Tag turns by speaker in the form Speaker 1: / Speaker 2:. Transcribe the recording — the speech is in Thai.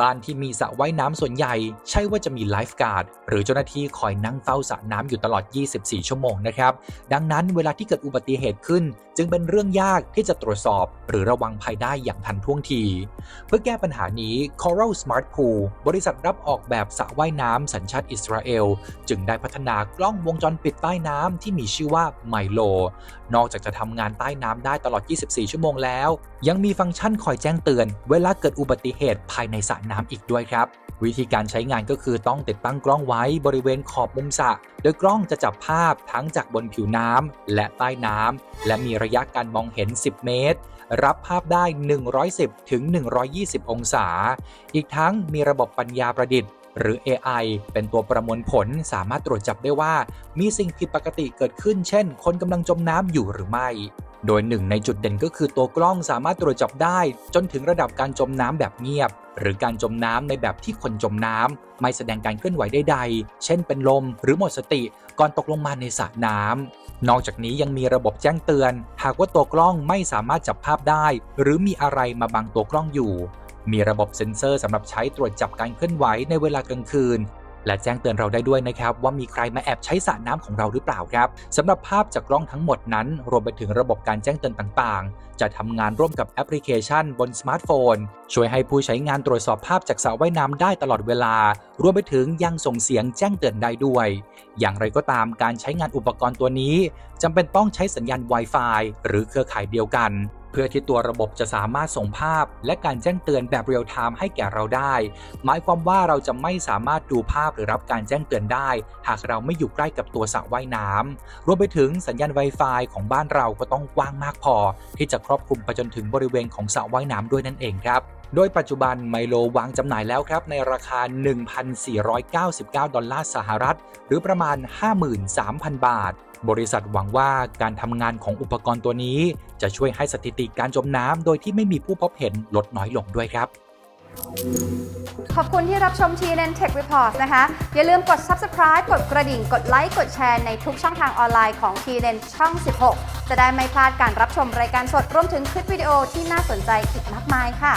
Speaker 1: บ้านที่มีสระว่ายน้ำส่วนใหญ่ ใช่ว่าจะมีไลฟ์การ์ดหรือเจ้าหน้าที่คอยนั่งเฝ้าสระน้ำอยู่ตลอด 24 ชั่วโมงนะครับ ดังนั้นเวลาที่เกิดอุบัติเหตุขึ้น จึงเป็นเรื่องยากที่จะตรวจสอบ หรือระวังภัยได้อย่างทันท่วงที เพื่อแก้ปัญหานี้ Coral Smart Pool บริษัทรับออกแบบสระว่ายน้ำสัญชาติอิสราเอล จึงได้พัฒนากล้องวงจรปิดใต้น้ำที่มีชื่อว่า Milo นอกจากจะทำงานใต้น้ำได้ตลอด 24 ชั่วโมงแล้ว ยังมีฟังก์ชันคอยแจ้งเตือน เวลาเกิดอุบัติเหตุภายในสระน้ำอีกด้วยครับ วิธีการใช้งานก็คือต้องติดตั้งกล้องไว้บริเวณขอบมุมสระโดยกล้องจะจับภาพทั้งจากบนผิวน้ำและใต้น้ำและมีระยะการมองเห็น 10 เมตร รับภาพได้ 110ถึง120 องศา อีกทั้งมีระบบปัญญาประดิษฐ์หรือ AI เป็นตัวประมวลผลสามารถตรวจจับได้ว่า มีสิ่งผิดปกติเกิดขึ้น เช่น คนกำลังจมน้ำอยู่หรือไม่ โดยหนึ่งในจุดเด่นก็คือตัวกล้องสามารถตรวจจับได้ จนถึงระดับการจมน้ำแบบเงียบ หรือการจมน้ำในแบบที่คนจมน้ำไม่แสดงการเคลื่อนไหวใดๆ เช่นเป็นลมหรือหมดสติก่อนตกลงมาในสระน้ำนอกจากนี้ยังมีระบบแจ้งเตือน หากว่าตัวกล้องไม่สามารถจับภาพได้ หรือมีอะไรมาบังตัวกล้องอยู่ มีระบบเซ็นเซอร์สำหรับใช้ตรวจจับการเคลื่อนไหวในเวลากลางคืน และแจ้งเตือนเราได้ด้วยนะครับว่ามีใครมาแอบใช้สระน้ำของเราหรือเปล่าครับสำหรับภาพจากกล้องทั้งหมดนั้น รวมไปถึงระบบการแจ้งเตือนต่างๆ จะทำงานร่วมกับแอปพลิเคชันบนสมาร์ทโฟน ช่วยให้ผู้ใช้งานตรวจสอบภาพจากสระว่ายน้ำได้ตลอดเวลา รวมไปถึงยังส่งเสียงแจ้งเตือนได้ด้วย อย่างไรก็ตามการใช้งานอุปกรณ์ตัวนี้จำเป็นต้องใช้สัญญาณ Wi-Fi หรือเครือข่ายเดียวกัน เพื่อที่ตัวระบบจะสามารถส่งภาพ และการแจ้งเตือนแบบเรียลไทม์ให้แก่เราได้ หมายความว่าเราจะไม่สามารถดูภาพหรือรับการแจ้งเตือนได้ หากเราไม่อยู่ใกล้กับตัวสระว่ายน้ำรวมไปถึงสัญญาณ Wi-Fi ของบ้านเราก็ต้องกว้างมากพอ ที่จะครอบคลุมไปจนถึงบริเวณของสระว่ายน้ำด้วยนั่นเองครับโดยปัจจุบันไมโลวางจำหน่ายแล้วครับ ในราคา 1,499 ดอลลาร์สหรัฐ หรือประมาณ 53,000 บาท บริษัทหวังว่าการทำงานของอุปกรณ์ตัวนี้ จะช่วยให้สถิติการจมน้ำโดยที่ไม่มีผู้พบเห็นลดน้อยลงด้วยครับ
Speaker 2: ขอบคุณที่รับชม TNN Tech Report นะคะ อย่าลืมกด subscribe กดกระดิ่ง กดไลค์ กดแชร์ในทุกช่องทางออนไลน์ของ TNN ช่อง 16 จะได้ไม่พลาดการรับชมรายการสดรวมถึงคลิปวิดีโอที่น่าสนใจอีกมากมายค่ะ